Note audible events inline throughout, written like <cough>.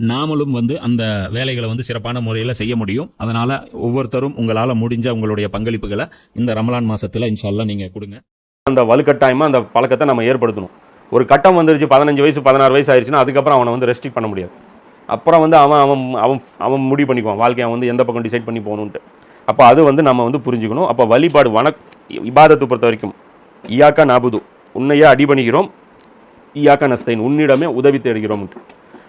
நாமளும் வந்து அந்த வேலைகளை வந்து சிறப்பான முறையில் செய்ய முடியும். அதனால ஒவ்வொருத்தரும் உங்களால் முடிஞ்ச உங்களுடைய பங்களிப்புகளை இந்த ரமலான் மாசத்துல இன்ஷால்லாம் நீங்கள் கொடுங்க. அந்த வலுக்கட்டாயமாக அந்த பழக்கத்தை நம்ம ஏற்படுத்தணும். ஒரு கட்டம் வந்துருச்சு பதினஞ்சு வயசு பதினாறு வயசு ஆயிடுச்சுன்னா அதுக்கப்புறம் அவனை வந்து ரெஸ்ட்ரிக்ட் பண்ண முடியாது. அப்புறம் வந்து அவன் அவன் அவன் அவன் முடிவு பண்ணிக்குவான். வாழ்க்கையை அவன் வந்து எந்த பக்கம் டிசைட் பண்ணி போகணுன்ட்டு அப்போ அது வந்து நம்ம வந்து புரிஞ்சுக்கணும். அப்போ வழிபாடு வணக் இபாதத்தை பொறுத்த வரைக்கும் இயாக்கா நாபுது உன்னையே அடிபணிகிறோம் இயாக்கா நஸ்தைன் உன்னிடமே உதவி தேடுகிறோம்ட்டு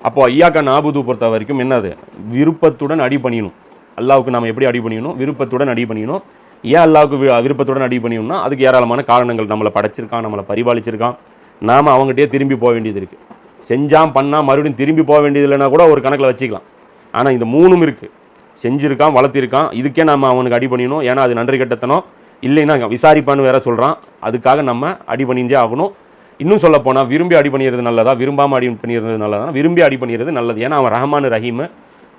அப்போ ஐயாக்கா நாபுது பொறுத்த வரைக்கும் என்னது? விருப்பத்துடன் அடி பண்ணியணும் அல்லாவுக்கு நம்ம எப்படி அடி பண்ணியணும் விருப்பத்துடன் அடி பண்ணியணும் ஏன் அல்லாவுக்கு விருப்பத்துடன் அடி பண்ணியணும்னா அதுக்கு ஏராளமான காரணங்கள் நம்மளை படைச்சிருக்கான் நம்மளை பரிபாலிச்சிருக்கான். நாம் அவங்ககிட்டயே திரும்பி போக வேண்டியது இருக்குது செஞ்சான் பண்ணால் மறுபடியும் திரும்பி போக வேண்டியது கூட ஒரு கணக்கில் வச்சுக்கலாம். ஆனால் இந்த மூணும் இருக்குது செஞ்சுருக்கான் வளர்த்திருக்கான் இதுக்கே நம்ம அவனுக்கு அடி பண்ணிடணும் ஏன்னா அது நன்றி கட்டத்தனம். இல்லைன்னா விசாரிப்பான்னு வேற சொல்கிறான் அதுக்காக நம்ம அடி பண்ணிஞ்சே ஆகணும். இன்னும் சொல்ல போனால் விரும்பி அடி பண்ணிடுறது நல்லதா விரும்பாமல் அடி பண்ணிடுறது நல்லதா? விரும்பி அடி பண்ணிடுறது நல்லது. ஏன்னா அவன் ரஹ்மான் ரஹீமு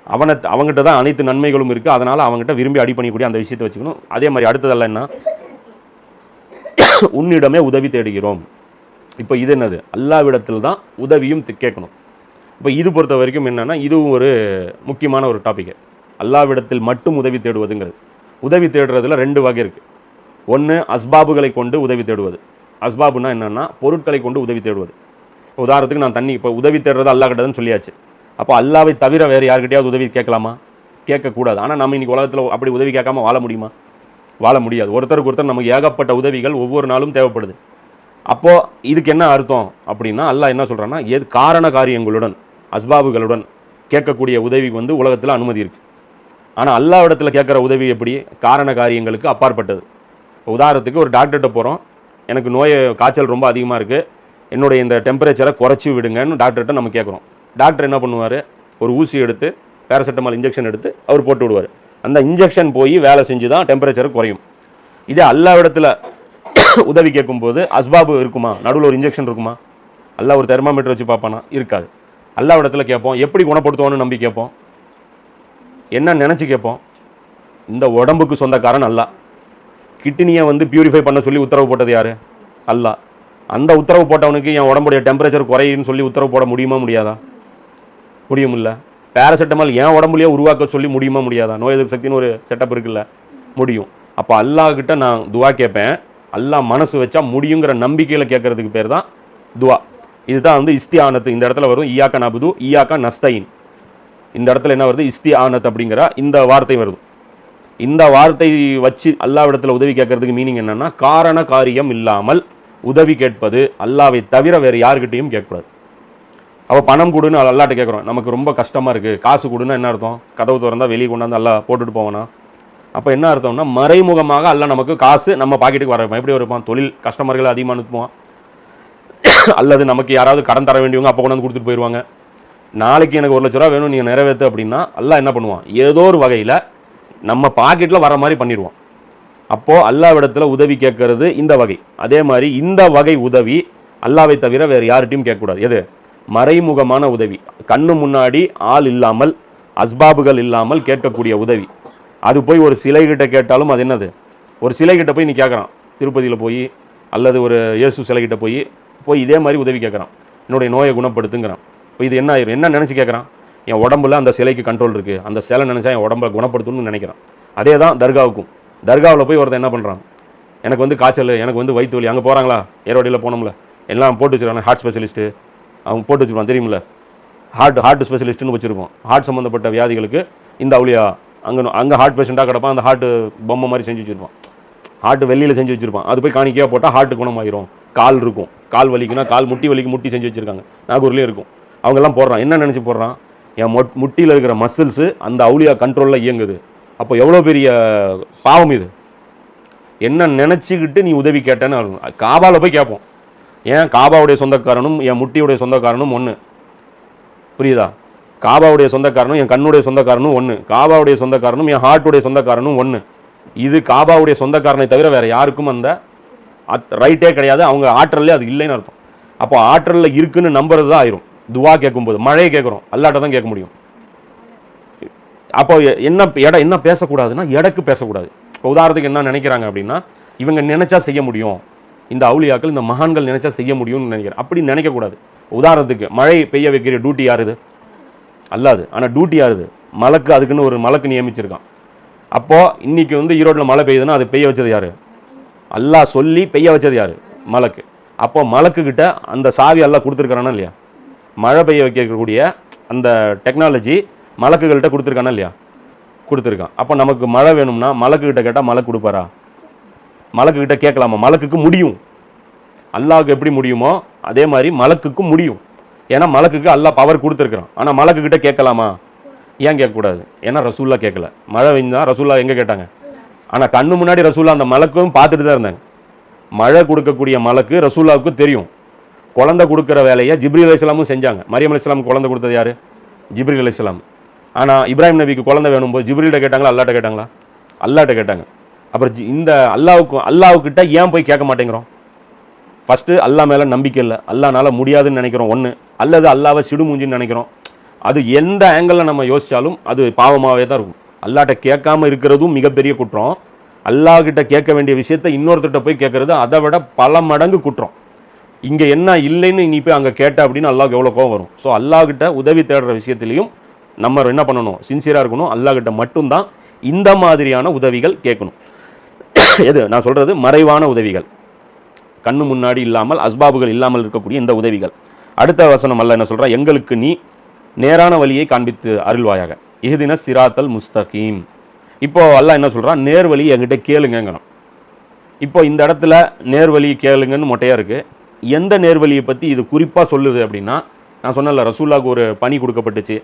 அவனை அவங்ககிட்ட தான் அனைத்து நன்மைகளும் இருக்குது அதனால் அவங்ககிட்ட விரும்பி அடி பண்ணிக்கூடிய அந்த விஷயத்தை வச்சுக்கணும். அதே மாதிரி அடுத்ததெல்லாம் என்ன? <coughs> உன்னிடமே உதவி தேடுகிறோம். இப்போ இது என்னது? அல்லாவிடத்தில் தான் உதவியும் கேட்கணும். இப்போ இது பொறுத்த வரைக்கும் என்னென்னா இதுவும் ஒரு முக்கியமான ஒரு டாப்பிக்கு அல்லாவிடத்தில் மட்டும் உதவி தேடுவதுங்கிறது. உதவி தேடுறதுல ரெண்டு வகை இருக்குது ஒன்று அஸ்பாபுகளை கொண்டு உதவி தேடுவது. அஸ்பாபுனா என்னென்னா பொருட்களை கொண்டு உதவி தேடுவது. இப்போ உதாரணத்துக்கு நான் தண்ணி இப்போ உதவி தேடுறது அல்லா கிட்டதுன்னு சொல்லியாச்சு. அப்போ அல்லாவை தவிர வேறு யார்கிட்டயாவது உதவி கேட்கலாமா? கேட்கக்கூடாது. ஆனால் நம்ம இன்றைக்கி உலகத்தில் அப்படி உதவி கேட்காம வாழ முடியுமா? வாழ முடியாது. ஒருத்தருக்கு ஒருத்தர் நமக்கு ஏகப்பட்ட உதவிகள் ஒவ்வொரு நாளும் தேவைப்படுது. அப்போது இதுக்கு என்ன அர்த்தம் அப்படின்னா அல்லாஹ் என்ன சொல்கிறான்னா எது காரண காரியங்களுடன் அஸ்பாபுகளுடன் கேட்கக்கூடிய உதவிக்கு வந்து உலகத்தில் அனுமதி இருக்குது ஆனால் அல்லாவிடத்தில் கேட்குற உதவி எப்படி? காரண காரியங்களுக்கு அப்பாற்பட்டது. இப்போ உதாரணத்துக்கு ஒரு டாக்டர்கிட்ட போகிறோம் எனக்கு நோய் காய்ச்சல் ரொம்ப அதிகமாக இருக்குது என்னுடைய இந்த டெம்பரேச்சரை குறைச்சி விடுங்கன்னு டாக்டர்கிட்ட நம்ம கேட்குறோம் டாக்டர் என்ன பண்ணுவார்? ஒரு ஊசி எடுத்து பேராசெட்டமால் இன்ஜெக்ஷன் எடுத்து அவர் போட்டு விடுவார். அந்த இன்ஜெக்ஷன் போய் வேலை செஞ்சு தான் டெம்பரேச்சர் குறையும். இதே எல்லா இடத்துல <coughs> உதவி கேட்கும்போது அஸ்பாபு இருக்குமா? நடுவில் ஒரு இன்ஜெக்ஷன் இருக்குமா? அல்லா ஒரு தெர்மாமீட்டர் வச்சு பார்ப்பானா? இருக்காது. எல்லா இடத்துல கேட்போம் எப்படி குணப்படுத்துவோன்னு நம்பி கேட்போம். என்ன நினச்சி கேட்போம்? இந்த உடம்புக்கு சொந்தக்காரன் நல்லா கிட்னியை வந்து பியூரிஃபை பண்ண சொல்லி உத்தரவு போட்டது யார்? அல்லாஹ். அந்த உத்தரவு போட்டவனுக்கு என் உடம்புடைய டெம்பரேச்சர் குறையுன்னு சொல்லி உத்தரவு போட முடியுமா முடியாதா? முடியும் இல்லை பேராசிட்டமால் என் உடம்புலயே உருவாக்க சொல்லி முடியுமா முடியாதா? நோய் எதிர்ப்பு சக்தின்னு ஒரு செட்டப் இருக்குல்ல. முடியும். அப்போ அல்லாஹ்கிட்ட நான் துவா கேட்பேன் அல்லாஹ் மனசு வச்சா முடியுங்கிற நம்பிக்கையில் கேட்கறதுக்கு பேர் தான் துவா. இதுதான் வந்து இஸ்தியானத்து இந்த இடத்துல வரும் ஈயாக்கா நபுது ஈயாக்கா நஸ்தைன் இந்த இடத்துல என்ன வருது? இஸ்தியானத் அப்படிங்கிற இந்த வார்த்தை வருது. இந்த வார்த்தை வச்சு அல்லாவிடத்தில் உதவி கேட்கறதுக்கு மீனிங் என்னன்னா காரண காரியம் இல்லாமல் உதவி கேட்பது அல்லாவை தவிர வேறு யாருக்கிட்டையும் கேட்கக்கூடாது. அப்போ பணம் கொடுன்னு அல்லாட்ட கேட்குறோம். நமக்கு ரொம்ப கஷ்டமாக இருக்குது காசு கொடுன்னா என்ன அர்த்தம்? கதவு திறந்தால் வெளியே கொண்டாந்து அல்லா போட்டுட்டு போவானா? அப்போ என்ன அர்த்தம்னா மறைமுகமாக அல்ல நமக்கு காசு நம்ம பாக்கெட்டுக்கு வர எப்படி இருப்பான் தொழில் கஸ்டமர்கள் அதிகமாக அனுப்புவான். அல்லது நமக்கு யாராவது கடன் தர வேண்டியவங்க அப்போ கொண்டாந்து கொடுத்துட்டு போயிடுவாங்க நாளைக்கு எனக்கு ஒரு லட்ச ரூபா வேணும் நீங்கள் நிறைவேற்று அப்படின்னா எல்லாம் என்ன பண்ணுவான்? ஏதோ ஒரு வகையில் நம்ம பாக்கெட்டில் வர மாதிரி பண்ணிடுவோம். அப்போது அல்லாவிடத்தில் உதவி கேட்கறது இந்த வகை. அதே மாதிரி இந்த வகை உதவி அல்லாவை தவிர வேறு யார்கிட்டையும் கேட்கக்கூடாது. எது? மறைமுகமான உதவி. கண்ணு முன்னாடி ஆள் இல்லாமல் அஸ்பாபுகள் இல்லாமல் கேட்கக்கூடிய உதவி. அது போய் ஒரு சிலைகிட்ட கேட்டாலும் அது என்னது? ஒரு சிலைகிட்ட போய் நீ கேட்குறான். திருப்பதியில் போய் அல்லது ஒரு இயேசு சிலைகிட்ட போய் போய் இதே மாதிரி உதவி கேட்குறான். என்னுடைய நோயை குணப்படுத்துங்கிறான். இப்போ இது என்ன ஆயிரும்? என்ன நினச்சி கேட்குறான்? என் உடம்புல அந்த சிலைக்கு கண்ட்ரோல் இருக்குது அந்த சிலை நினச்சா என் உடம்பை குணப்படுத்தணும்னு நினைக்கிறான். அதே தான் தர்காவுக்கும். தர்காவில் போய் ஒருத்தன் என்ன பண்ணுறான் எனக்கு வந்து காய்ச்சல் எனக்கு வந்து வயிற்று வலி அங்கே போகிறாங்களா ஏரோடியில் போனோம்ல. எல்லாம் போட்டு வச்சுருக்காங்க ஹார்ட் ஸ்பெஷலிஸ்ட்டு அவங்க போட்டு வச்சுருப்பான் தெரியுமில்ல? ஹார்ட் ஹார்ட் ஸ்பெஷலிஸ்ட்டுன்னு வச்சுருப்போம். ஹார்ட் சம்மந்தப்பட்ட வியாதிகளுக்கு இந்த அவளியா அங்கே அங்கே ஹார்ட் பேஷண்ட்டாக கிடப்பான் அந்த ஹார்ட்டு பொம்மை மாதிரி செஞ்சு வச்சுருப்பான். ஹார்ட் வெள்ளியில் செஞ்சு வச்சுருப்பான். அது போய் காணிக்கையாக போட்டால் ஹார்ட் குணமாயிரும். கால் இருக்கும். கால் வலிக்குன்னா கால் முட்டி வலிக்கு முட்டி செஞ்சு வச்சுருக்காங்க. நாகூர்லேயும் இருக்கும். அவங்கெல்லாம் போடுறான். என்ன நினச்சி போடுறான்? என் மொட் முட்டியில் இருக்கிற மசில்ஸு அந்த அவுளியா கண்ட்ரோலில் இயங்குது. அப்போ எவ்வளோ பெரிய பாவம் இது? என்ன நினச்சிக்கிட்டு நீ உதவி கேட்டேன்னு காபாவில் போய் கேட்போம். ஏன் காபாவுடைய சொந்தக்காரனும் என் முட்டியுடைய சொந்தக்காரனும் ஒன்று புரியுதா? காபாவுடைய சொந்தக்காரனும் என் கண்ணுடைய சொந்தக்காரனும் ஒன்று காபாவுடைய சொந்தக்காரனும் என் ஹார்ட்டுடைய சொந்தக்காரனும் ஒன்று இது காபாவுடைய சொந்தக்காரனை தவிர வேறு யாருக்கும் அந்த ரைட்டே கிடையாது. அவங்க ஆற்றல்லே அது இல்லைன்னு அர்த்தம். அப்போ ஆற்றலில் இருக்குன்னு நம்புறது தான் ஆயிரும். துவா கேட்கும்போது மழையை கேட்குறோம் அல்லாட்ட தான் கேட்க முடியும். அப்போ என்ன எடை என்ன பேசக்கூடாதுன்னா இடக்கு பேசக்கூடாது. இப்போ உதாரணத்துக்கு என்ன நினைக்கிறாங்க அப்படின்னா இவங்க நினைச்சா செய்ய முடியும். இந்த அவுளியாக்கள் இந்த மகான்கள் நினைச்சா செய்ய முடியும்னு நினைக்கிறேன் அப்படி நினைக்கக்கூடாது. உதாரணத்துக்கு மழை பெய்ய வைக்கிற டியூட்டி யாருது? அல்லாது. ஆனால் டியூட்டி யாருது? மலக்கு அதுக்குன்னு ஒரு மலக்கு நியமிச்சிருக்கான். அப்போது இன்றைக்கி வந்து ஈரோட்டில் மழை பெய்யுதுன்னா அது பெய்ய வச்சது யார்? அல்லாஹ் சொல்லி பெய்ய வச்சது யார்? மலக்கு. அப்போ மலக்குக்கிட்ட அந்த சாவி எல்லாம் கொடுத்துருக்குறானா இல்லையா? மழை பெய்ய வைக்கக்கூடிய அந்த டெக்னாலஜி மலக்குகள்கிட்ட கொடுத்துருக்கானா இல்லையா? கொடுத்துருக்கான். அப்போ நமக்கு மழை வேணும்னா மலக்குக்கிட்ட கேட்டால் மழை கொடுப்பாரா? மலக்குக்கிட்ட கேட்கலாமா? மலக்குக்கு முடியும். அல்லாவுக்கு எப்படி முடியுமோ அதே மாதிரி மலக்குக்கும் முடியும். ஏன்னா மலக்குக்கு அல்லா பவர் கொடுத்துருக்குறான். ஆனால் மலக்குக்கிட்ட கேட்கலாமா? ஏன் கேட்கக்கூடாது? ஏன்னா ரசூல்லா கேட்கல. மழை பெஞ்சா ரசூல்லா எங்கே கேட்டாங்க? ஆனால் கண்ணு முன்னாடி ரசூல்லா அந்த மலக்கும் பார்த்துட்டு தான் இருந்தாங்க. மழை கொடுக்கக்கூடிய மலக்கு ரசூல்லாவுக்கு தெரியும். குழந்தை கொடுக்குற வேலையை ஜிப்ரி அலைஹிஸ்ஸலாமும் செஞ்சாங்க. மரியம் அலைஹிஸ்ஸலாம் குழந்தை கொடுத்தது யார்? ஜிப்ரி அலைஹிஸ்ஸலாம் ஆனால் இப்ராஹிம் நபிக்கு குழந்தை வேணும் போது ஜிப்ரில்கிட்ட கேட்டாங்களா அல்லாட்ட கேட்டாங்களா? அல்லாட்ட கேட்டாங்க. அப்புறம் ஜி- இந்த அல்லாவுக்கு அல்லாவுக்கிட்ட ஏன் போய் கேட்க மாட்டேங்கிறோம்? ஃபஸ்ட்டு அல்லாஹ் மேலே நம்பிக்கை இல்லை. அல்லானால முடியாதுன்னு நினைக்கிறோம். ஒன்று அல்லது அல்லாவை சிடுமூஞ்சின்னு நினைக்கிறோம். அது எந்த ஆங்கிளில் நம்ம யோசிச்சாலும் அது பாவமாகவே தான் இருக்கும். அல்லாட்ட கேட்காம இருக்கிறதும் மிகப்பெரிய குற்றம். அல்லாஹ்கிட்ட கேட்க வேண்டிய விஷயத்த இன்னொருத்தர்கிட்ட போய் கேட்குறது அதை விட பல மடங்கு குற்றம். இங்கே என்ன இல்லைன்னு நீ போய் அங்கே கேட்ட அப்படின்னு அல்லாஹ் எவ்வளோ கோவம் வரும். ஸோ அல்லாஹ்கிட்ட உதவி தேடுற விஷயத்துலையும் நம்ம என்ன பண்ணணும்? சின்சியராக இருக்கணும். அல்லாஹ்கிட்ட மட்டும்தான் இந்த மாதிரியான உதவிகள் கேட்கணும். <coughs> எது? நான் சொல்கிறது மறைவான உதவிகள். கண்ணு முன்னாடி இல்லாமல் அஸ்பாபுகள் இல்லாமல் இருக்கக்கூடிய இந்த உதவிகள். அடுத்த வசனம் அல்ல என்ன சொல்கிறா எங்களுக்கு நீ நேரான வழியை காண்பித்து அருள்வாயாக. இஹதின சிராத்தல் முஸ்தகீம். இப்போ அல்லாஹ் என்ன சொல்கிறான் நேர்வழி என்கிட்ட கேளுங்கங்கிறான். இப்போ இந்த இடத்துல நேர்வழி கேளுங்கன்னு மொட்டையாக இருக்குது எந்த நேர்வழியை பற்றி இது குறிப்பாக சொல்லுது அப்படின்னா நான் சொன்னல ரசூல்லாவுக்கு ஒரு பணி கொடுக்கப்பட்டுச்சு.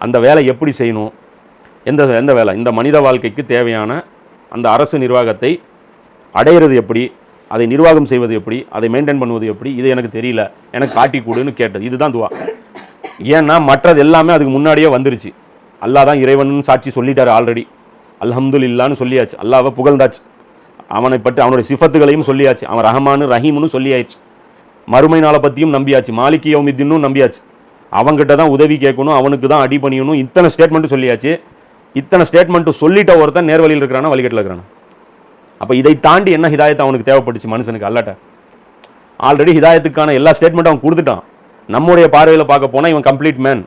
அந்த வேலை எப்படி செய்யணும்? எந்த எந்த வேலை? இந்த மனித வாழ்க்கைக்கு தேவையான அந்த அரசு நிர்வாகத்தை அடையிறது எப்படி? அதை நிர்வாகம் செய்வது எப்படி? அதை மெயின்டைன் பண்ணுவது எப்படி? இது எனக்கு தெரியல. எனக்கு காட்டி கொடுன்னு கேட்டது. இதுதான் துவா. ஏன்னா மற்றது எல்லாமே அதுக்கு முன்னாடியே வந்துருச்சு. அல்லாஹ் தான் இறைவன் சாட்சி சொல்லிட்டார் ஆல்ரெடி அல்ஹம்துல் இல்லான்னு சொல்லியாச்சு அல்லாவை புகழ்ந்தாச்சு. அவனை பற்றி அவனுடைய சிஃபத்துகளையும் சொல்லியாச்சு. அவன் ரஹமானு ரஹீம்னு சொல்லியாச்சு. மறுமை நாளை பற்றியும் நம்பியாச்சு. மாலிகி யௌமித்தின்னும் நம்பியாச்சு. அவங்ககிட்ட தான் உதவி கேட்கணும் அவனுக்கு தான் அடி பண்ணியணும் இத்தனை ஸ்டேட்மெண்ட்டு சொல்லியாச்சு. இத்தனை ஸ்டேட்மெண்ட்டு சொல்லிட்ட ஒருத்தன் நேர்வழியில் இருக்கிறானா வழிகட்டில் இருக்கிறானா? அப்போ இதை தாண்டி என்ன ஹிதாயத்தை அவனுக்கு தேவைப்பட்டுச்சு மனுஷனுக்கு? அல்லாட்ட. ஆல்ரெடி ஹிதாயத்துக்கான எல்லா ஸ்டேட்மெண்ட்டும் அவன் கொடுத்துட்டான். நம்முடைய பார்வையில் பார்க்க போனால் இவன் கம்ப்ளீட் மேன்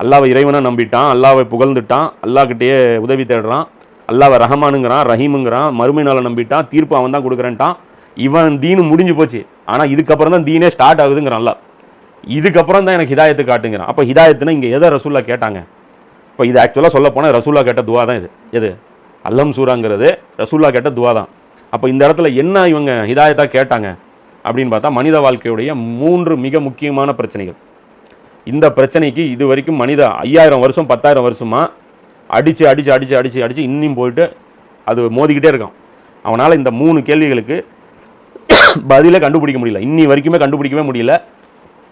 அல்லாவை இறைவனை நம்பிட்டான் அல்லாவை புகழ்ந்துட்டான் அல்லாக்கிட்டேயே உதவி தேடுறான் அல்லாவை ரஹமானுங்கிறான் ரஹீமுங்கிறான் மறுமை நாளை நம்பிட்டான் தீர்ப்பு அவன் தான் கொடுக்குறேன்ட்டான். இவன் தீனு முடிஞ்சு போச்சு. ஆனால் இதுக்கப்புறம் தான் தீனே ஸ்டார்ட் ஆகுதுங்கிறான் நல்லா. இதுக்கப்புறம் தான் எனக்கு ஹிதாயத்து காட்டுங்கிறான் அப்போ ஹிதாயத்துனா இங்கே எதை ரசூல்லா கேட்டாங்க? இப்போ இது ஆக்சுவலாக சொல்ல போனால் ரசூல்லா கேட்ட துவா தான் இது. எது? அல்லம் சூராங்கிறது ரசூல்லா கேட்ட துவா தான். அப்போ இந்த இடத்துல என்ன இவங்க ஹிதாயத்தாக கேட்டாங்க? அப்படின்னு பார்த்தா மனித வாழ்க்கையுடைய மூன்று மிக முக்கியமான பிரச்சனைகள். இந்த பிரச்சனைக்கு இது வரைக்கும் மனித ஐயாயிரம் வருஷம் பத்தாயிரம் வருஷமா அடித்து அடித்து அடிச்சு அடித்து அடித்து இன்னும் போயிட்டு அது மோதிக்கிட்டே இருக்கான். அவனால் இந்த மூணு கேள்விகளுக்கு பதிலே கண்டுபிடிக்க முடியல. இன்னி வரைக்குமே கண்டுபிடிக்கவே முடியல.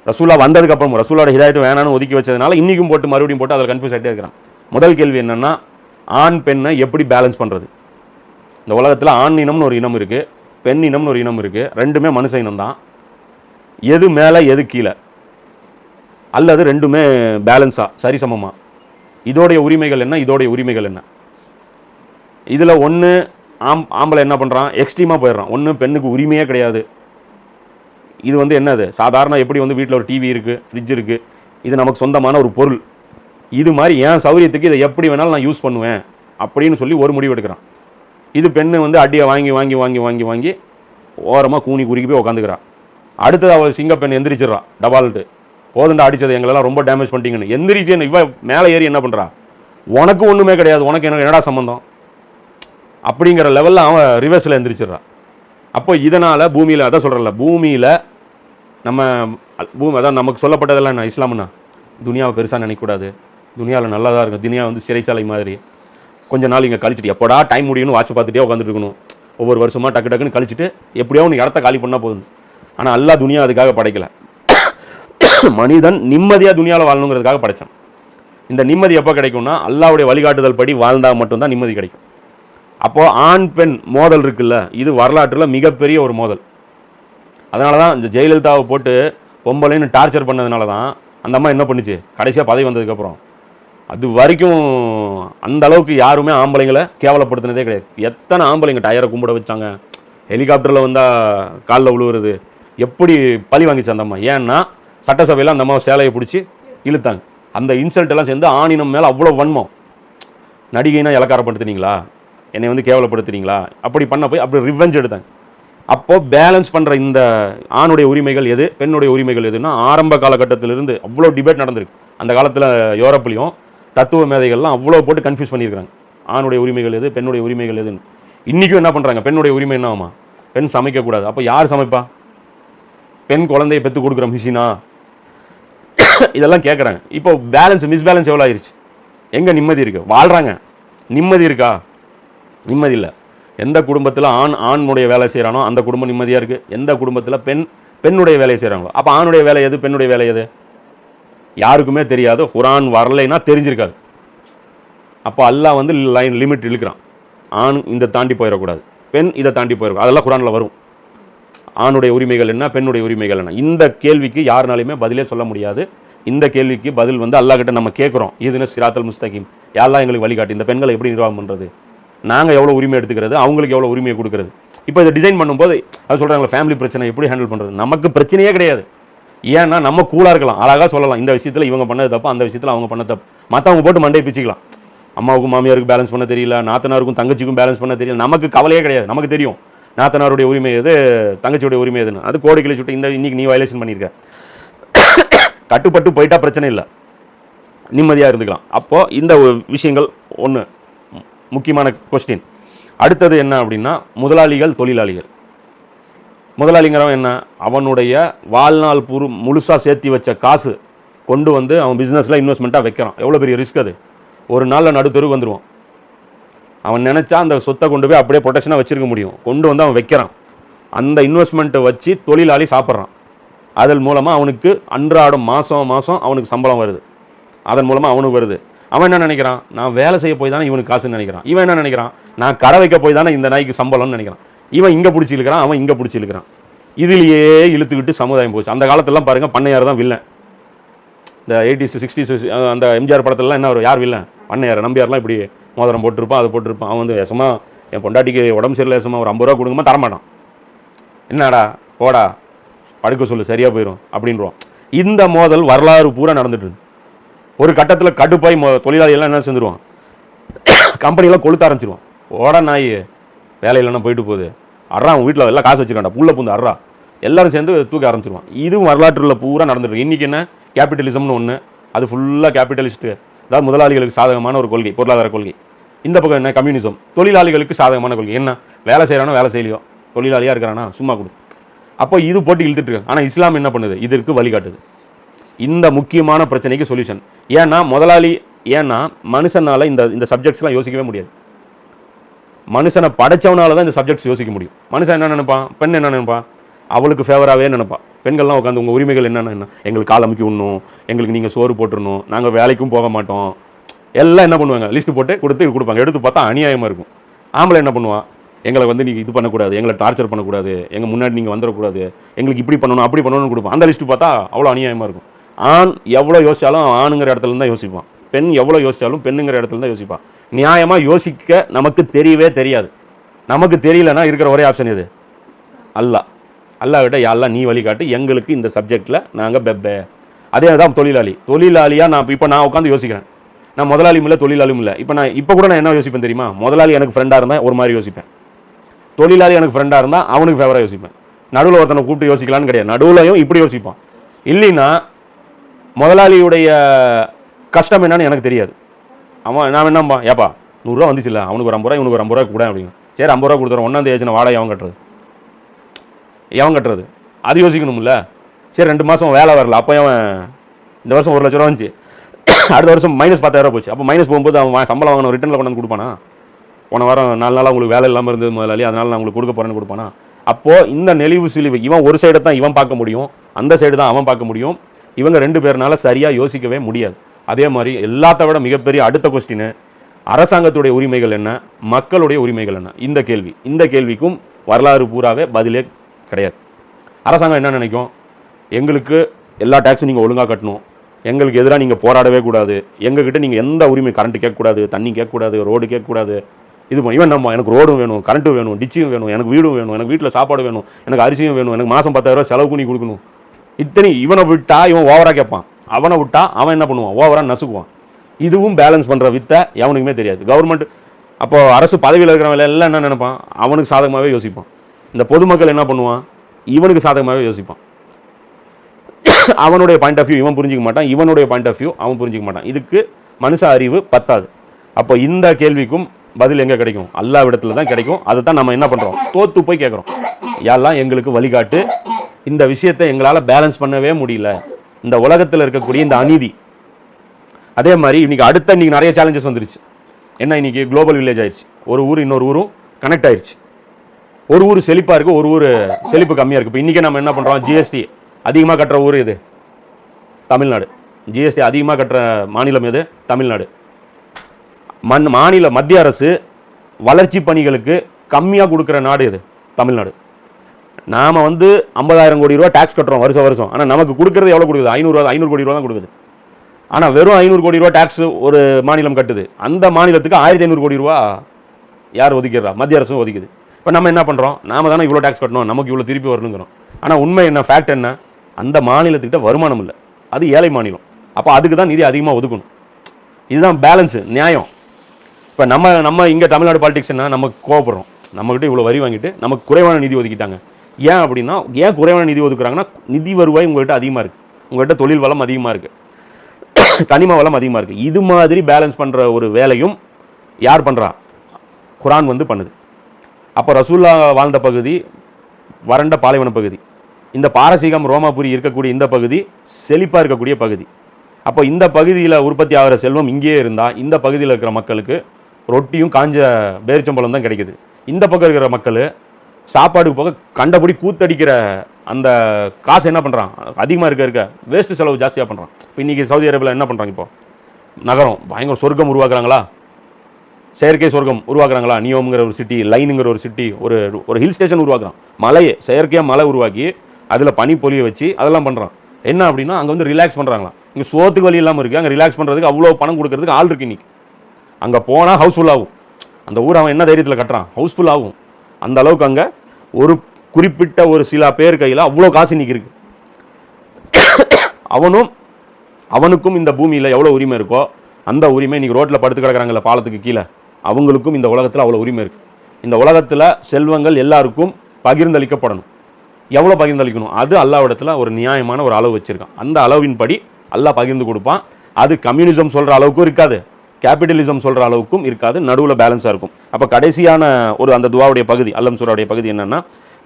ரசூலா வந்ததுக்கப்புறம் ரசூலோட ஹிதாயத்தை வேணான்னு ஒதுக்கி வச்சதுனால இன்னைக்கும் போட்டு மறுபடியும் போட்டு அதில் கன்ஃபியூஸ் ஆகிட்டே இருக்கிறான். முதல் கேள்வி என்னென்னா ஆண் பெண்ணை எப்படி பேலன்ஸ் பண்ணுறது இந்த உலகத்தில் ஆண் இனம்னு ஒரு இனம் இருக்குது பெண் இனம்னு ஒரு இனம் இருக்குது ரெண்டுமே மனுஷ இனம் தான். எது மேலே எது கீழே? அல்லது ரெண்டுமே பேலன்ஸாக சரிசமமாக இதோடைய உரிமைகள் என்ன இதோடைய உரிமைகள் என்ன? இதில் ஒன்று ஆம் ஆம்பளை என்ன பண்ணுறான் எக்ஸ்ட்ரீமாக போயிடுறான். ஒன்றும் பெண்ணுக்கு உரிமையே கிடையாது. இது வந்து என்னது? சாதாரண எப்படி வந்து வீட்டில் ஒரு டிவி இருக்குது ஃப்ரிட்ஜ் இருக்குது இது நமக்கு சொந்தமான ஒரு பொருள். இது மாதிரி என் சௌரியத்துக்கு இதை எப்படி வேணாலும் நான் யூஸ் பண்ணுவேன் அப்படின்னு சொல்லி ஒரு முடிவு எடுக்கிறான். இது பெண்ணு வந்து அடியை வாங்கி வாங்கி வாங்கி வாங்கி வாங்கி ஓரமாக கூனி குறுக்கி போய் உட்காந்துக்கிறான் அடுத்தது அவள் சிங்க பெண் டபால்ட்டு. போதுண்டா அடித்தது எங்களெல்லாம் ரொம்ப டேமேஜ் பண்ணிட்டீங்கன்னு. எந்திரிச்சு இவ மேலே ஏறி என்ன பண்ணுறா உனக்கு ஒன்றுமே கிடையாது. உனக்கு என்ன என்னடா சம்மந்தம் அப்படிங்கிற லெவலில் அவன் ரிவர்ஸில் எந்திரிச்சிடுறான். அப்போ இதனால் பூமியில் அதான் சொல்கிறல பூமியில் நம்ம பூமி அதான் நமக்கு சொல்லப்பட்டதெல்லாம் என்ன இஸ்லாம்னா? துனியாவை பெருசாக நினைக்கக்கூடாது. துனியாவில் நல்லா தான் இருக்கும். துனியா வந்து சிறைச்சாலை மாதிரி. கொஞ்ச நாள் இங்கே கழிச்சிட்டு எப்படா டைம் முடியும்னு வாட்ச் பார்த்துட்டே உட்காந்துட்டு இருக்கணும். ஒவ்வொரு வருஷமாக டக்கு டக்குன்னு கழிச்சிட்டு எப்படியோ உனக்கு இடத்த காலி பண்ணால் போதும். ஆனால் எல்லா துனியா அதுக்காக படைக்கலை. மனிதன் நிம்மதியாக துனியாவில் வாழணுங்கிறதுக்காக படைச்சான். இந்த நிம்மதி எப்போ கிடைக்கும்னா அல்லாவுடைய வழிகாட்டுதல் படி வாழ்ந்தால் மட்டும்தான் நிம்மதி கிடைக்கும். அப்போது ஆண் பெண் மோதல் இருக்குல்ல இது வரலாற்றில் மிகப்பெரிய ஒரு மோதல். அதனால தான் இந்த ஜெயலலிதாவை போட்டு பொம்பளைன்னு டார்ச்சர் பண்ணதுனால தான் அந்த அம்மா என்ன பண்ணுச்சு? கடைசியாக பதவி வந்ததுக்கப்புறம். அது வரைக்கும் அந்த அளவுக்கு யாருமே ஆம்பளைங்களை கேவலப்படுத்தினதே கிடையாது. எத்தனை ஆம்பளைங்க டயரை கும்பிட வச்சாங்க? ஹெலிகாப்டரில் வந்தால் காலில் விழுவுறது எப்படி பழி வாங்கிச்சு அந்த அம்மா? ஏன்னா சட்டசபையில் அந்த அம்மா சேலையை பிடிச்சி இழுத்தாங்க. அந்த இன்சல்ட் எல்லாம் சேர்ந்து ஆணினம் மேலே அவ்வளோ வன்மம். நடிகைனா இலக்காரப்படுத்துனீங்களா? என்னை வந்து கேவலப்படுத்துறீங்களா? அப்படி பண்ண போய் அப்படி ரிவெஞ்ச் எடுத்தாங்க அப்போது பேலன்ஸ் பண்ணுற இந்த ஆணுடைய உரிமைகள் எது பெண்ணுடைய உரிமைகள் எதுன்னா ஆரம்ப காலகட்டத்திலிருந்து அவ்வளோ டிபேட் நடந்திருக்கு. அந்த காலத்தில் யூரோப்லேயும் தத்துவ மேதைகள்லாம் அவ்வளோ போட்டு கன்ஃபியூஸ் பண்ணியிருக்காங்க ஆணுடைய உரிமைகள் எது பெண்ணுடைய உரிமைகள் எதுன்னு. இன்றைக்கும் என்ன பண்ணுறாங்க பெண்ணுடைய உரிமை என்ன பெண் சமைக்கக்கூடாது. அப்போ யார் சமைப்பா? பெண் குழந்தையை பெற்று கொடுக்குற மிஷினா இதெல்லாம் கேட்குறாங்க இப்போ பேலன்ஸ் மிஸ்பேலன்ஸ் எவ்வளோ ஆயிடுச்சு எங்கே நிம்மதி இருக்கு? வாழ்கிறாங்க நிம்மதி இருக்கா? நிம்மதி இல்லை எந்த குடும்பத்தில் ஆண் ஆணுடைய வேலை செய்கிறானோ அந்த குடும்பம் நிம்மதியாக இருக்குது எந்த குடும்பத்தில் பெண் பெண்ணுடைய வேலையை செய்கிறாங்களோ அப்போ ஆணுடைய வேலை எது பெண்ணுடைய வேலை எது? யாருக்குமே தெரியாது. குரான் வரலைன்னா தெரிஞ்சிருக்காது. அப்போ அல்லாஹ் வந்து லைன் லிமிட் இழுக்கிறான். ஆண் இந்த தாண்டி போயிடக்கூடாது. பெண் இதை தாண்டி போயிடக்கூடாது அதெல்லாம் குரானில் வரும். ஆணுடைய உரிமைகள் என்ன பெண்ணுடைய உரிமைகள் என்ன? இந்த கேள்விக்கு யாருனாலையுமே பதிலே சொல்ல முடியாது. இந்த கேள்விக்கு பதில் வந்து அல்லாஹ் கிட்ட நம்ம கேட்குறோம். இதுன்னு சிராத்தல் முஸ்தகிம். யாரெல்லாம் எங்களுக்கு வழிகாட்டி? இந்த பெண்களை எப்படி நிர்வாகம் பண்ணுறது நாங்கள் எவ்வளோ உரிமை எடுத்துக்கிறது அவங்களுக்கு எவ்வளோ உரிமையை கொடுக்குறது. இப்போ இதை டிசைன் பண்ணும்போது அது சொல்கிறாங்களா ஃபேமிலி பிரச்சனை எப்படி ஹேண்டில் பண்ணுறது நமக்கு பிரச்சனையே கிடையாது. ஏன்னா நம்ம கூலாக இருக்கலாம். அழகாக சொல்லலாம் இந்த விஷயத்தில் இவங்க பண்ணது தப்பு அந்த விஷயத்தில் அவங்க பண்ண தப்பு. மற்றவங்க போட்டு மண்டையை பிச்சுக்கலாம். அம்மாவுக்கும் மாமியாருக்கும் பேலன்ஸ் பண்ண தெரியல நாத்தனாருக்கும் தங்கச்சிக்கும் பேலன்ஸ் பண்ண தெரியல. நமக்கு கவலையே கிடையாது நமக்கு தெரியும். நாத்தனாருடைய உரிமை எது தங்கச்சியுடைய உரிமை எதுன்னு. அது கோடி கிளி சுட்டு இந்த இன்னைக்கு நீ வயலேஷன் பண்ணியிருக்க கட்டுப்பட்டு போயிட்டா பிரச்சனை இல்லை. நிம்மதியாக இருந்துக்கலாம். அப்போது இந்த ஒரு விஷயங்கள் ஒன்று முக்கியமான கொஸ்டின் அடுத்தது என்ன அப்படின்னா முதலாளிகள் தொழிலாளிகள். முதலாளிங்கிறவன் என்ன? அவனுடைய வாழ்நாள் புரு முழுசாக சேர்த்தி வச்ச காசு கொண்டு வந்து அவன் பிஸ்னஸில் இன்வெஸ்ட்மெண்ட்டாக வைக்கிறான். எவ்வளோ பெரிய ரிஸ்க் அது? ஒரு நாளில் நடுத்தருக்கு வந்துடுவான் அவன் நினச்சா அந்த சொத்தை கொண்டு போய் அப்படியே ப்ரொடெக்ஷனாக வச்சுருக்க முடியும். கொண்டு வந்து அவன் வைக்கிறான். அந்த இன்வெஸ்ட்மெண்ட்டை வச்சு தொழிலாளி சாப்பிட்றான். அதன் மூலமாக அவனுக்கு அன்றாடம் மாதம் மாதம் அவனுக்கு சம்பளம் வருது. அதன் மூலமாக அவனுக்கு வருது. அவன் என்ன நினைக்கிறான்? நான் வேலை செய்ய போய் தானே இவனுக்கு காசுன்னு நினைக்கிறான். இவன் என்ன நினைக்கிறான்? நான் கடை வைக்க போய் தானே இந்த நாய்க்கு சம்பளம்னு நினைக்கிறான். இவன் இங்கே பிடிச்சி இழுக்கிறான் அவன் இங்கே பிடிச்சி இழுக்கிறான் இதுலேயே இழுத்துக்கிட்டு சமுதாயம் போச்சு. அந்த காலத்திலலாம் பாருங்கள் பண்ணையார் தான் வில்லன் இந்த எயிட்டிஸ் சிக்ஸ்டிஸ் அந்த எம்ஜிஆர் படத்துலலாம் என்ன வரும்? யார் வில்லன் பண்ணையார் நம்பியார்லாம் இப்படி மோதிரம் போட்டிருப்பான் அதை போட்டிருப்பான். அவன் வந்து எசமா என் பொண்டாட்டிக்கு உடம்பு சரியில்லை எசமா ஒரு ஐம்பது ரூபா கொடுங்கம்மா தரமாட்டான். என்னடா போடா படுக்க சொல்லு சரியாக போயிடும் அப்படின்றோம். இந்த மோதல் வரலாறு பூரா நடந்துட்டு ஒரு கட்டத்தில் கடுப்பாய் மொ தொழிலாளிகள்லாம் என்ன செஞ்சுருவான் கம்பெனிலாம் கொளுத்த ஆரம்பிச்சிருவான் ஓட நாய் வேலை போயிட்டு போகுது. அறா அவன் வீட்டில் எல்லாம் காசு வச்சுருக்காண்டா புள்ள பூந்து அறா எல்லாரும் சேர்ந்து தூக்க ஆரம்பிச்சிருவான் இதுவும் வரலாற்றில் பூரா நடந்துருக்கு இன்றைக்கி என்ன? கேபிட்டலிசம்னு ஒன்று அது ஃபுல்லாக கேபிட்டலிஸ்ட்டு அதாவது முதலாளிகளுக்கு சாதகமான ஒரு கொள்கை பொருளாதார கொள்கை. இந்த பக்கம் என்ன? கம்யூனிசம் தொழிலாளிகளுக்கு சாதகமான கொள்கை. என்ன? வேலை செய்கிறானோ வேலை செய்யலையோ. தொழிலாளியாக இருக்கிறானா? சும்மா கொடு. அப்போ இது போட்டு இழுத்துட்டு ஆனால் இஸ்லாம் என்ன பண்ணுது? இதற்கு வழிகாட்டுது. இந்த முக்கியமான பிரச்சனைக்கு சொல்யூஷன் ஏன்னா முதலாளி ஏன்னா மனுஷனால இந்த இந்த சப்ஜெக்ட்ஸ்லாம் யோசிக்கவே முடியாது. மனுஷனை படைச்சவனால தான் இந்த சப்ஜெக்ட்ஸ் யோசிக்க முடியும். மனுஷன் என்ன நினைப்பான்? பெண் என்ன நினைப்பான்? அவளுக்கு ஃபேவராகவே நினைப்பான். பெண்கள்லாம் உட்காந்து உங்கள் உரிமைகள் என்னென்ன என்ன? எங்களுக்கு காலமுக்கி விடணும் எங்களுக்கு நீங்கள் சோறு போட்டுடணும் நாங்கள் வேலைக்கும் போக மாட்டோம். எல்லாம் என்ன பண்ணுவாங்க? லிஸ்ட் போட்டு கொடுத்து கொடுப்பாங்க. எடுத்து பார்த்தா அநியாயமாக இருக்கும். ஆம்பளை என்ன பண்ணுவான் எங்களை வந்து நீங்கள் இது பண்ணக்கூடாது. எங்களை டார்ச்சர் பண்ணக்கூடாது. எங்கள் முன்னாடி நீங்கள் வந்துடக்கூடாது. எங்களுக்கு இப்படி பண்ணணும் அப்படி பண்ணணும்னு கொடுப்பான் அந்த லிஸ்ட்டு பார்த்தா அவ்வளோ அநியாயமாக இருக்கும். ஆண் எவ்வளோ யோசிச்சாலும் ஆணுங்கிற இடத்துல தான் யோசிப்பான். பெண் எவ்வளோ யோசித்தாலும் பெண்ணுங்கிற இடத்துல தான் யோசிப்பான். நியாயமாக யோசிக்க நமக்கு தெரியவே தெரியாது. நமக்கு தெரியலனா இருக்கிற ஒரே ஆப்ஷன் இது அல்லா அல்லாஹ் யாரெல்லாம் நீ வழிகாட்டு எங்களுக்கு இந்த சப்ஜெக்டில் நாங்கள் பெப்பே அதே தான் தொழிலாளி. தொழிலாளியாக நான் இப்போ நான் உட்காந்து யோசிக்கிறேன். நான் முதலாளியும் இல்லை தொழிலாளியும் இல்லை. இப்போ நான் இப்போ கூட நான் என்ன யோசிப்பேன் தெரியுமா? முதலாளி எனக்கு ஃப்ரெண்டாக இருந்தால் ஒரு மாதிரி யோசிப்பேன். தொழிலாளி எனக்கு ஃப்ரெண்டாக இருந்தால் அவனுக்கு ஃபேவராக யோசிப்பேன். நடுவில் ஒருத்தனை கூப்பிட்டு யோசிக்கலான்னு கிடையாது. நடுவுலையும் இப்படி யோசிப்பான். இல்லைன்னா முதலாளியுடைய கஷ்டம் என்னன்னு எனக்கு தெரியாது. அவன் நான் என்னம்பா ஏப்பா நூறுரூவா வந்துச்சுல்ல அவனுக்கு ஒரு ஐம்பது ரூபா இவனுக்கு ஒரு ஐம்பது ரூபா கூட அப்படின்னு. சரி ஐம்பது ரூபா கொடுத்துறோம் ஒன்றாம் தேதி வாடகை அவன் கட்டுறது? எவன் கட்டுறது? அது யோசிக்கணும்ல. சரி ரெண்டு மாதம் வேலை வரல அப்போ அவன் இந்த வருஷம் ஒரு லட்ச ரூபா வந்துச்சு. அடுத்த வருஷம் மைனஸ் பத்தாயிரம் போச்சு. அப்போ மைனஸ் போகும்போது அவன் சம்பளம் வாங்கணும் ரிட்டனில் கொண்டு வந்து கொடுப்பானா? போன வாரம் நாலு நாளாக உங்களுக்கு வேலை இல்லாமல் இருந்தது முதலாளி அதனால் நான் உங்களுக்கு கொடுக்க போறேன்னு கொடுப்பானா? அப்போது இந்த நெளிவு சிலிவு இவன் ஒரு சைடை தான் இவன் பார்க்க முடியும். அந்த சைடு தான் அவன் பார்க்க முடியும். இவங்க ரெண்டு பேர்னால சரியாக யோசிக்கவே முடியாது. அதே மாதிரி எல்லாத்த விட மிகப்பெரிய அடுத்த கொஸ்டின் அரசாங்கத்துடைய உரிமைகள் என்ன? மக்களுடைய உரிமைகள் என்ன? இந்த கேள்வி. இந்த கேள்விக்கும் வரலாறு பூராவே பதிலே கிடையாது. அரசாங்கம் என்ன நினைக்கும்? எங்களுக்கு எல்லா டேக்ஸும் நீங்கள் ஒழுங்காக கட்டணும். எங்களுக்கு எதிராக நீங்கள் போராடவே கூடாது. எங்ககிட்ட நீங்கள் எந்த உரிமை கரண்ட் கேட்கக்கூடாது தண்ணி கேட்கக்கூடாது ரோடு கேட்கக்கூடாது. இது இவன் நம்ம எனக்கு ரோடும் வேணும் கரண்ட்டும் வேணும் டிச்சியும் வேணும் எனக்கு வீடும் வேணும் எனக்கு வீட்டில் சாப்பாடு வேணும் எனக்கு அரிசியும் வேணும் எனக்கு மாதம் பத்தாயிரரூவா செலவு பண்ணி கொடுக்கணும். இத்தனை இவனை விட்டா இவன் ஓவராக கேட்பான். அவனை விட்டா அவன் என்ன பண்ணுவான்? ஓவராக நசுக்குவான். இதுவும் பேலன்ஸ் பண்ணுற வித்தை எவனுக்குமே தெரியாது. கவர்மெண்ட் அப்போ அரசு பதவியில் இருக்கிறவங்க எல்லாம் என்ன நினைப்பான்? அவனுக்கு சாதகமாகவே யோசிப்பான். இந்த பொதுமக்கள் என்ன பண்ணுவான்? இவனுக்கு சாதகமாகவே யோசிப்பான். அவனுடைய பாயிண்ட் ஆஃப் வியூ இவன் புரிஞ்சிக்க மாட்டான். இவனுடைய பாயிண்ட் ஆஃப் வியூ அவன் புரிஞ்சிக்க மாட்டான். இதுக்கு மனுஷ அறிவு பத்தாது. அப்போ இந்த கேள்விக்கும் பதில் எங்கே கிடைக்கும்? எல்லா இடத்துல தான் கிடைக்கும். அதை தான் நம்ம என்ன பண்ணுறோம் தோத்து போய் கேட்குறோம். எல்லாம் எங்களுக்கு வழிகாட்டு இந்த விஷயத்தை எங்களால் பேலன்ஸ் பண்ணவே முடியல. இந்த உலகத்தில் இருக்கக்கூடிய இந்த அநீதி. அதே மாதிரி இன்னைக்கு அடுத்த இன்னைக்கு நிறைய சேலஞ்சஸ் வந்துருச்சு. என்ன இன்னைக்கு? குளோபல் வில்லேஜ் ஆயிடுச்சு ஒரு ஊர் இன்னொரு ஊரும் கனெக்ட் ஆயிடுச்சு ஒரு ஊர் செழிப்பாக இருக்குது ஒரு ஊர் செழிப்பு கம்மியாக இருக்குது இப்போ இன்றைக்கி நம்ம என்ன பண்ணுறோம் ஜிஎஸ்டி அதிகமாக கட்டுற ஊர் இது தமிழ்நாடு. ஜிஎஸ்டி அதிகமாக கட்டுற மாநிலம் எது? தமிழ்நாடு. மண் மாநில மத்திய அரசு வளர்ச்சி பணிகளுக்கு கம்மியாக கொடுக்குற நாடு எது? தமிழ்நாடு. நாம் வந்து ஐம்பதாயிரம் கோடி ரூபா டேக்ஸ் கட்டுறோம் வருஷம் வருஷம். ஆனால் நமக்கு கொடுக்குறது எவ்வளோ கொடுக்குது? ஐநூறுரூவா ஐநூறு கோடி ரூபா தான் கொடுக்குது. ஆனால் வெறும் ஐநூறு கோடி ரூபா டேக்ஸ் ஒரு மாநிலம் கட்டுது. அந்த மாநிலத்துக்கு ஆயிரத்தி ஐநூறு கோடி ரூபா யார் ஒதுக்கிடுறா? மத்திய அரசும் ஒதுக்குது. இப்போ நம்ம என்ன பண்ணுறோம் நாம தானே இவ்வளோ டேக்ஸ் கட்டணும். நமக்கு இவ்வளோ திருப்பி வரணுங்கிறோம். ஆனால் உண்மை என்ன? ஃபேக்ட் என்ன? அந்த மாநிலத்துக்கிட்ட வருமானம் இல்லை. அது ஏழை மாநிலம். அப்போ அதுக்கு தான் நிதி அதிகமாக ஒதுக்கணும். இதுதான் பேலன்ஸு நியாயம். இப்போ நம்ம நம்ம இங்கே தமிழ்நாடு பாலிட்டிக்ஷன் என்ன? நம்ம கோவப்படுறோம். நம்மக்கிட்ட இவ்வளோ வரி வாங்கிட்டு நமக்கு குறைவான நிதி ஒதுக்கிட்டாங்க. ஏன் அப்படின்னா ஏன் குறைவான நிதி ஒதுக்குறாங்கன்னா நிதி வருவாய் உங்கள்கிட்ட அதிகமாக இருக்குது உங்கள்கிட்ட தொழில் வளம் அதிகமாக இருக்குது <coughs> கனிம வளம் அதிகமாக இருக்குது இது மாதிரி பேலன்ஸ் பண்ணுற ஒரு வேலையும் யார் பண்ணுறா குரான் வந்து பண்ணுது. அப்போ ரசூல்லா வாழ்ந்த பகுதி வறண்ட பாலைவன பகுதி. இந்த பாரசீகம் ரோமாபுரி இருக்கக்கூடிய இந்த பகுதி செழிப்பாக இருக்கக்கூடிய பகுதி. அப்போ இந்த பகுதியில் உற்பத்தி ஆகிற செல்வம் இங்கேயே இருந்தால் இந்த பகுதியில் இருக்கிற மக்களுக்கு ரொட்டியும் காஞ்ச பேரிச்சம்பழம் தான் கிடைக்குது. இந்த பக்கம் இருக்கிற மக்கள் சாப்பாடுக்கு போக கண்டபடி கூத்தடிக்கிற அந்த காசு என்ன பண்ணுறான் அதிகமாக இருக்க இருக்க வேஸ்ட்டு செலவு ஜாஸ்தியாக பண்ணுறான் இப்போ இன்றைக்கி சவுதி அரேபியாவில் என்ன பண்ணுறாங்க இப்போ? நகரம். பயங்கர சொர்க்கம் உருவாக்குறாங்களா? செயற்கை சொர்க்கம் உருவாக்குறாங்களா? நியோம்ங்கிற ஒரு சிட்டி லைனுங்கிற ஒரு சிட்டி ஒரு ஒரு ஹில் ஸ்டேஷன் உருவாக்குறான். மலையை செயற்கையாக மலை உருவாக்கி அதில் பனி பொழிய வச்சு அதெல்லாம் பண்ணுறான் என்ன அப்படின்னா அங்கே வந்து ரிலாக்ஸ் பண்ணுறாங்களா இங்கே சோத்துக்கு வழி இல்லாமல் இருக்குது அங்கே ரிலாக்ஸ் பண்ணுறதுக்கு அவ்வளோ பணம் கொடுக்கறதுக்கு ஆள் இருக்கு இன்னைக்கு. அங்கே போனால் ஹவுஸ்ஃபுல் ஆகும். அந்த ஊர் அவன் என்ன தைரியத்தில் கட்டுறான்? ஹவுஸ்ஃபுல் ஆகும். அந்த அளவுக்கு அங்கே ஒரு குறிப்பிட்ட ஒரு சில பேர் கையில் அவ்வளோ காசு இன்னைக்கு அவனும் அவனுக்கும் இந்த பூமியில் எவ்வளோ உரிமை இருக்கோ அந்த உரிமை இன்றைக்கி ரோட்டில் படுத்து கிடக்குறாங்கல்ல பாலத்துக்கு கீழே. அவங்களுக்கும் இந்த உலகத்தில் அவ்வளோ உரிமை இருக்குது இந்த உலகத்தில் செல்வங்கள் எல்லாருக்கும் பகிர்ந்தளிக்கப்படணும். எவ்வளோ பகிர்ந்தளிக்கணும்? அது அல்லாவிடத்தில் ஒரு நியாயமான ஒரு அளவு வச்சுருக்கான். அந்த அளவின்படி அல்லா பகிர்ந்து கொடுப்பான். அது கம்யூனிசம் சொல்கிற அளவுக்கும் இருக்காது. கேபிட்டலிசம் சொல்கிற அளவுக்கும் இருக்காது நடுவில் பேலன்ஸாக இருக்கும். அப்போ கடைசியான ஒரு அந்த துவாவுடைய பகுதி அல்லம் சூராவுடைய பகுதி என்னன்னா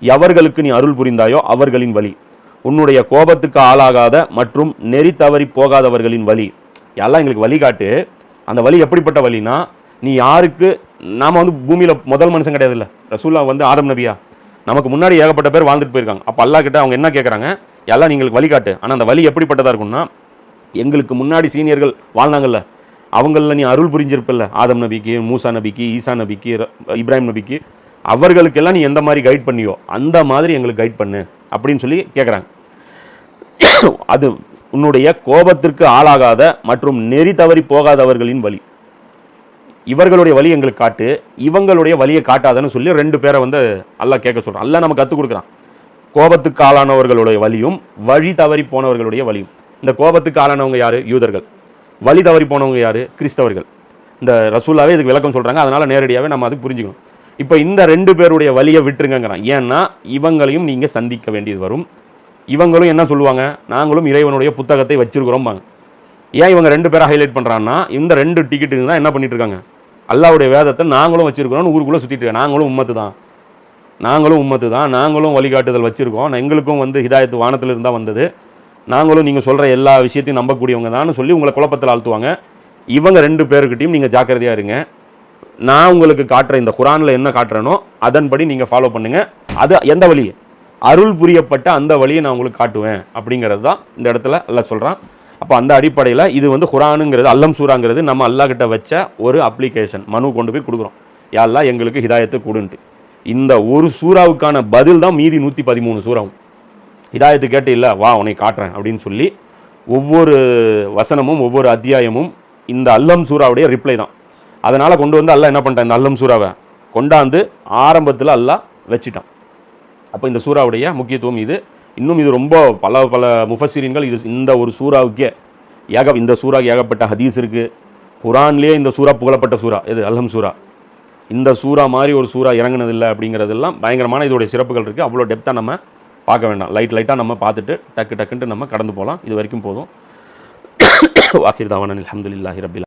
எவர்களுக்கு நீ அருள் புரிந்தாயோ அவர்களின் வழி. உன்னுடைய கோபத்துக்கு ஆளாகாத மற்றும் நெறி தவறி போகாதவர்களின் வழி. எல்லாம் எங்களுக்கு வழிகாட்டு அந்த வழி எப்படிப்பட்ட வழினா நீ யாருக்கு நாம் வந்து பூமியில் முதல் மனுஷன் கிடையாதுல்ல. ரசூல்லா வந்து ஆதம் நபியா. நமக்கு முன்னாடி ஏகப்பட்ட பேர் வாழ்ந்துட்டு போயிருக்காங்க. அப்போ அல்லா கிட்ட அவங்க என்ன கேட்குறாங்க எல்லாம் நீங்களுக்கு வழிகாட்டு ஆனால் அந்த வழி எப்படிப்பட்டதாக இருக்கும்னா எங்களுக்கு முன்னாடி சீனியர்கள் வாழ்ந்தாங்கல்ல அவங்கள நீ அருள் புரிஞ்சிருப்பில்ல. ஆதம் நபிக்கு மூசா நபிக்கு ஈசா நபிக்கு ர- இப்ராஹிம் நபிக்கு. அவர்களுக்கெல்லாம் நீ எந்த மாதிரி கைட் பண்ணியோ அந்த மாதிரி எங்களுக்கு கைட் பண்ணு அப்படின்னு சொல்லி கேட்குறாங்க <coughs> அது உன்னுடைய கோபத்திற்கு ஆளாகாத மற்றும் நெறி தவறி போகாதவர்களின் வழி இவர்களுடைய வழி எங்களுக்கு காட்டு இவங்களுடைய வழியை காட்டாதன்னு சொல்லி ரெண்டு பேரை வந்து அல்லா கேட்க சொல்கிறான் அல்லா நம்ம கற்றுக் கொடுக்குறான். கோபத்துக்கு ஆளானவர்களுடைய வழியும் வழி தவறி போனவர்களுடைய வழியும் இந்த கோபத்துக்கு ஆளானவங்க யாரு? யூதர்கள். வழி தவறி போனவங்க யார்? கிறிஸ்தவர்கள். இந்த ரசூலாவே இதுக்கு விளக்கம் சொல்கிறாங்க அதனால் நேரடியாகவே நம்ம அது புரிஞ்சுக்கணும். இப்போ இந்த ரெண்டு பேருடைய வழியை விட்டுருங்கிறான் ஏன்னா இவங்களையும் நீங்கள் சந்திக்க வேண்டியது வரும். இவங்களும் என்ன சொல்லுவாங்க? நாங்களும் இறைவனுடைய புத்தகத்தை வச்சிருக்கிறோம்பாங்க. ஏன் இவங்க ரெண்டு பேரை ஹைலைட் பண்ணுறான்னா இந்த ரெண்டு டிக்கெட்டுங்க தான் என்ன பண்ணிட்டு இருக்காங்க? அல்லாவுடைய வேதத்தை நாங்களும் வச்சிருக்கிறோம்னு ஊருக்குள்ளே சுற்றிட்டு நாங்களும் உம்மத்து தான். நாங்களும் உம்மத்து தான். நாங்களும் வழிகாட்டுதல் வச்சுருக்கோம். எங்களுக்கும் வந்து ஹிதாயத்து வானத்தில் இருந்தால் வந்தது. நாங்களும் நீங்கள் சொல்கிற எல்லா விஷயத்தையும் நம்பக்கூடியவங்க தான் சொல்லி உங்களை குழப்பத்தில் ஆழ்த்துவாங்க. இவங்க ரெண்டு பேருக்கிட்டையும் நீங்கள் ஜாக்கிரதையாக இருங்க. நான் உங்களுக்கு காட்டுற இந்த குரான்ல என்ன காட்டுறேனோ அதன்படி நீங்கள் ஃபாலோ பண்ணுங்கள் அது எந்த வழி? அருள் புரியப்பட்ட அந்த வழியை நான் உங்களுக்கு காட்டுவேன் அப்படிங்கிறது தான் இந்த இடத்துல எல்லாம் சொல்கிறான் அப்போ அந்த அடிப்படையில் இது வந்து குரானுங்கிறது அல்லம் சூறாங்கிறது நம்ம அல்லாஹ் கிட்ட வச்ச ஒரு அப்ளிகேஷன் மனு கொண்டு போய் கொடுக்குறோம். யாரெல்லாம் எங்களுக்கு ஹிதாயத்தை கொடுன்ட்டு. இந்த ஒரு சூறாவுக்கான பதில் தான் மீதி நூற்றி பதிமூணு சூறாவும். ஹிதாயத்து கேட்டு இல்லை வா உன்னை காட்டுறேன் அப்படின்னு சொல்லி ஒவ்வொரு வசனமும் ஒவ்வொரு அத்தியாயமும் இந்த அல்லம் சூறாவுடைய ரிப்ளை தான். அதனால் கொண்டு வந்து அல்லாஹ் என்ன பண்ணிட்டான் இந்த அல்லம் சூறாவை கொண்டாந்து ஆரம்பத்தில் அல்லாஹ் வச்சிட்டான். அப்போ இந்த சூறாவுடைய முக்கியத்துவம் இது. இன்னும் இது ரொம்ப பல பல முஃபசிரின்கள் இது இந்த ஒரு சூறாவுக்கே ஏக இந்த சூறாக்கு ஏகப்பட்ட ஹதீஸ் இருக்குது குரான்லேயே இந்த சூறா புகழப்பட்ட சூறா. இது அல்ஹம் சூறா. இந்த சூறா மாதிரி ஒரு சூறா இறங்கினதில்லை அப்படிங்கிறதெல்லாம் பயங்கரமான இதோடைய சிறப்புகள் இருக்குது அவ்வளோ டெப்த்தாக நம்ம பார்க்க வேண்டாம். லைட் லைட்டாக நம்ம பார்த்துட்டு டக்கு டக்குன்ட்டு நம்ம கடந்து போகலாம். இது வரைக்கும் போதும். <coughs> வாக்கிர் தாவான அலமதுல்லாஹி ரபில்